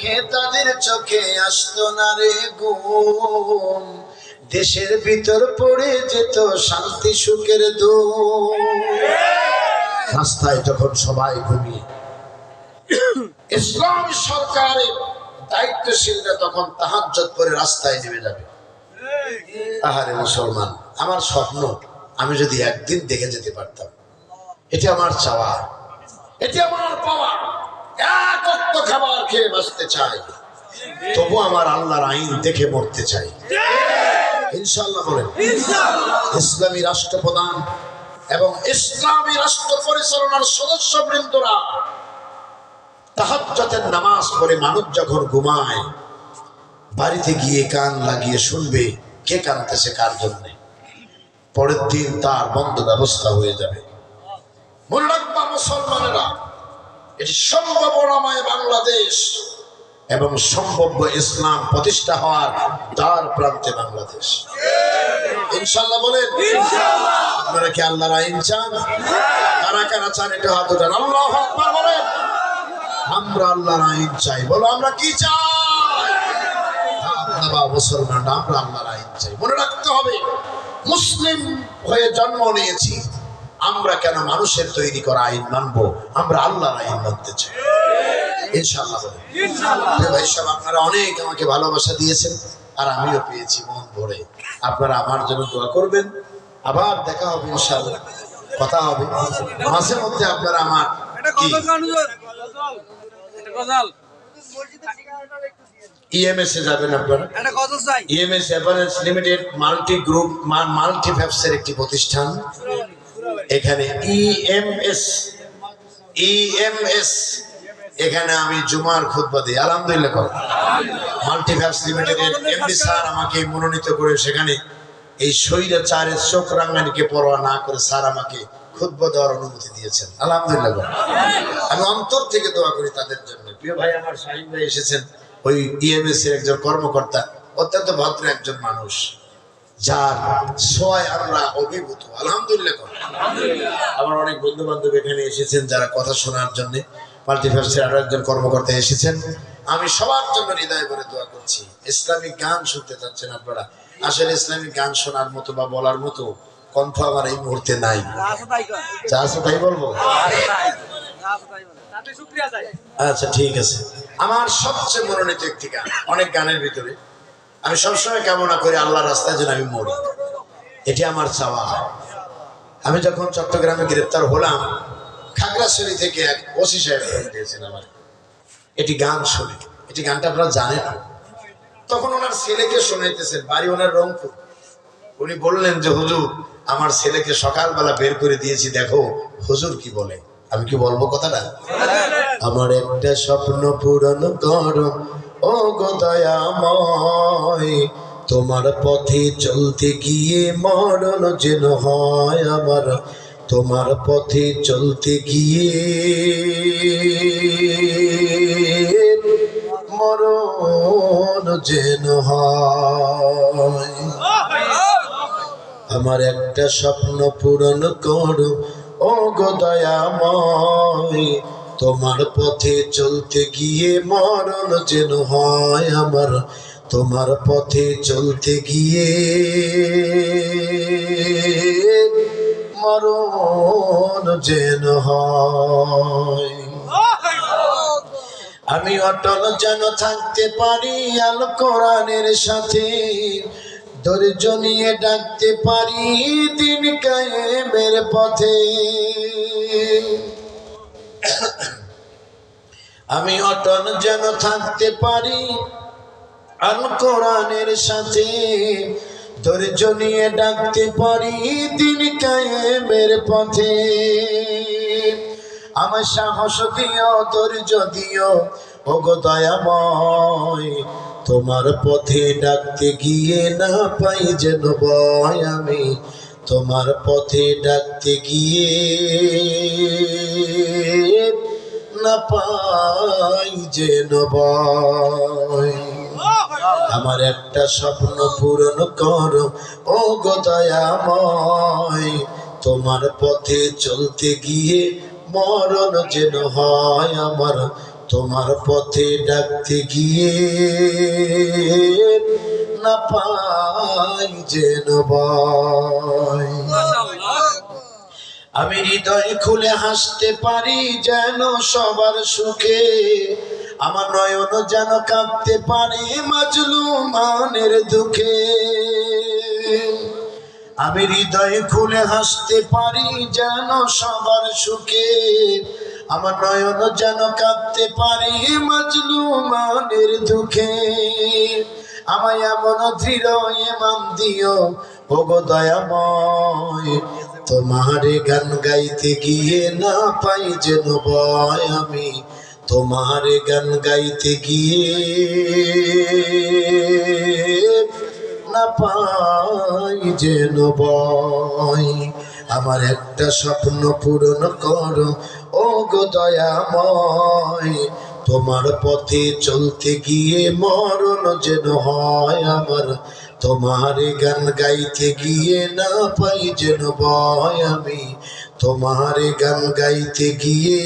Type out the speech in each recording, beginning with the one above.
দেখে তাদের চোখে আসতো না রে গুম দেশের ভিতর পড়ে যেত শান্তি সুখের দুম। রাস্তায় তখন সবাই ঘুমিয়ে, ইসলাম সরকারের দায়িত্বশীলরা তখন তাহাজ্জত করে রাস্তায় নেমে যাবে। আহারে মুসলমান, আমার স্বপ্ন, আমি যদি একদিন দেখে যেতে পারতাম। এটা আমার চাওয়া, এটা আমার পাওয়া। এক অক্ত খাবার খেয়ে বাঁচতে চাই। তবু আমার আল্লাহর আইন দেখে মরতে চাই। ইনশাল্লাহ বলেন। ইসলামী রাষ্ট্রপ্রধান এবং ইসলামী রাষ্ট্র পরিচালনার সদস্য বৃন্দরা তাহাজ্জতের নামাজ পড়ে মানুষ যখন ঘুমায় বাড়িতে গিয়ে কান লাগিয়ে শুনবে কে কানতেছে কার জন্য। পরের দিন তার বন্ধ ব্যবস্থা হয়ে যাবে। মনে রাখবা মুসলমানেরা এটি সম্ভাবনাময় বাংলাদেশ এবং সম্ভাব্য ইসলাম প্রতিষ্ঠা হওয়ার দ্বার প্রান্তে বাংলাদেশ। ইনশাল্লাহ বলেন আপনারা কি আল্লাহর আইন চান? কারা কারা চান এটা হাত উঠান। আল্লাহ আকবার বলেন আমরা আল্লাহর আইন চাই। বলো আমরা কি চাই? আপনারা মুসলমান আমরা আল্লাহর আইন চাই। মনে রাখতে হবে মুসলিম হয়ে জন্ম নিয়েছি। আমরা কেন মানুষের তৈরি করা আইন মানবো? আমরা আল্লাহর আইন মানতে চাই। ইনশাআল্লাহ ভাই সব আপনারা অনেক আমাকে ভালোবাসা দিয়েছেন আর আমিও পেয়েছি মন ভরে। আপনারা আমার জন্য দোয়া করবেন। আবার দেখা হবে কথা হবে। মাঝে মধ্যে আপনারা আমার ইএমএস এ যাবেন আপনারা। ইএমএস এভারেন্স লিমিটেড মাল্টি গ্রুপ মাল্টি ফ্যাপসের একটি প্রতিষ্ঠান। এখানে E ইএমএস ইএমএস এখানে আমি জুমার খুতবা দিই। আলহামদুলিল্লাহ কর। মাল্টি ফ্যাপস লিমিটেডের এমডি স্যার আমাকে মনোনীত করে সেখানে এই শরীরে চারের চোখ রাঙ্গানিকে পরোয়া না করে স্যার আমাকে খুতবা দেওয়ার অনুমতি দিয়েছেন। আলহামদুলিল্লাহ আমি অন্তর থেকে দোয়া করি তাদের জন্য। প্রিয় ভাই, আমার শাহিন ভাই এসেছেন। ওই ইএমএস এর একজন কর্মকর্তা, অত্যন্ত ভদ্র একজন মানুষ। যার সোয়ায় আমরা অভিভূত। আলহামদুলিল্লাহ আমার অনেক বন্ধু বান্ধব এখানে এসেছেন যারা কথা শোনার জন্য। মাল্টিভার্সের আরও একজন কর্মকর্তা এসেছেন। আমি সবার জন্য হৃদয় করে দোয়া করছি। ইসলামিক গান শুনতে চাচ্ছেন আপনারা। আসলে ইসলামিক গান শোনার মতো বা বলার মতো কণ্ঠ আমার এই মুহূর্তে নাই। যা আছে তাই বলব। আচ্ছা ঠিক আছে। আমার সবচেয়ে মনোনীত একটি গান অনেক গানের ভিতরে। আমি সবসময় কামনা করি আল্লাহ রাস্তায় যেন আমি মরি। এটি আমার চাওয়া। আমি যখন চট্টগ্রামে গ্রেপ্তার হলাম, খাগড়াছড়ি থেকে এক ওসি সাহেব আমার। এটি গান শুনে। এটি গানটা আপনারা জানেন তখন ওনার ছেলেকে শোনাইতেছেন, বাড়ি ওনার রংপুর। উনি বললেন যে, হুজুর, আমার ছেলেকে সকালবেলা বের করে দিয়েছি, দেখো, হুজুর কি বলে? আমি কি বলব কথাটা? আমার একটা স্বপ্ন পূরণ করো। ও গো দয়াময়, তোমার পথে চলতে গিয়ে মরণ যেন হয় আমার। তোমার পথে চলতে গিয়ে মরণ যেন হয়। আমার একটা স্বপ্ন পূরণ করো। ও গো দয়াময় তোমার পথে চলতে গিয়ে মরণ যেন হয় আমার। তোমার পথে চলতে গিয়ে মরণ যেন হয়। আমি অটল যেন থাকতে পারি আল কোরআনের সাথে। ধৈর্য নিয়ে ডাকতে পারি দিন কায়েমের পথে। আমি অটল যেন থাকতে পারি। আল কোরআনের সাথে ধৈর্য নিয়ে ডাকতে পারি দিন কায়েমের পথে। আমার সাহস দিও, ধৈর্য দিও ও গো দয়াময়। তোমার পথে ডাকতে গিয়ে না পাই যেন ভয় আমি। তোমার পথে ডাকতে গিয়ে না পাই ভয়। আমার একটা স্বপ্ন পূরণ করো ও গো দয়াময়। তোমার পথে চলতে গিয়ে মরণ যেন হয় আমার। তোমার পথে ডাকতে গিয়ে না পাই যেন আমি হৃদয় খুলে হাসতে পারি যেন সবার সুখে। আমার নয়ন যেন কাঁদতে পারে মাজলু মানের দুঃখে। আমি হৃদয় খুলে হাসতে পারি যেন সবার সুখে। আমার নয়ন যেন কাঁদতে পারে মাজলু মানের দুঃখে। আমায় এমন দৃঢ় এমান দিও। ওগো দয়াময়, তোমার গান গাইতে গিয়ে না পাই যেন ভয় আমি। তোমার গান গাইতে গিয়ে না পাই যেন ভয়। আমার একটা স্বপ্ন পূরণ করো ও গো দয়াময়। তোমার পথে চলতে গিয়ে মরণ যেন হয় আমার। তোমার গান গাইতে গিয়ে না পাই যেন ভয় আমি। তোমার গান গাইতে গিয়ে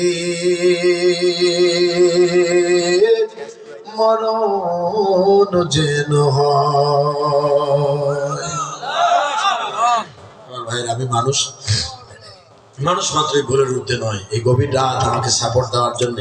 মরণ যেন হয়। ভাইয়ের, আমি মানুষ। মানুষ মাত্রই ভুলের ঊর্ধ্বে নয়। এই গভীর রাত আমাকে সাপোর্ট দেওয়ার জন্য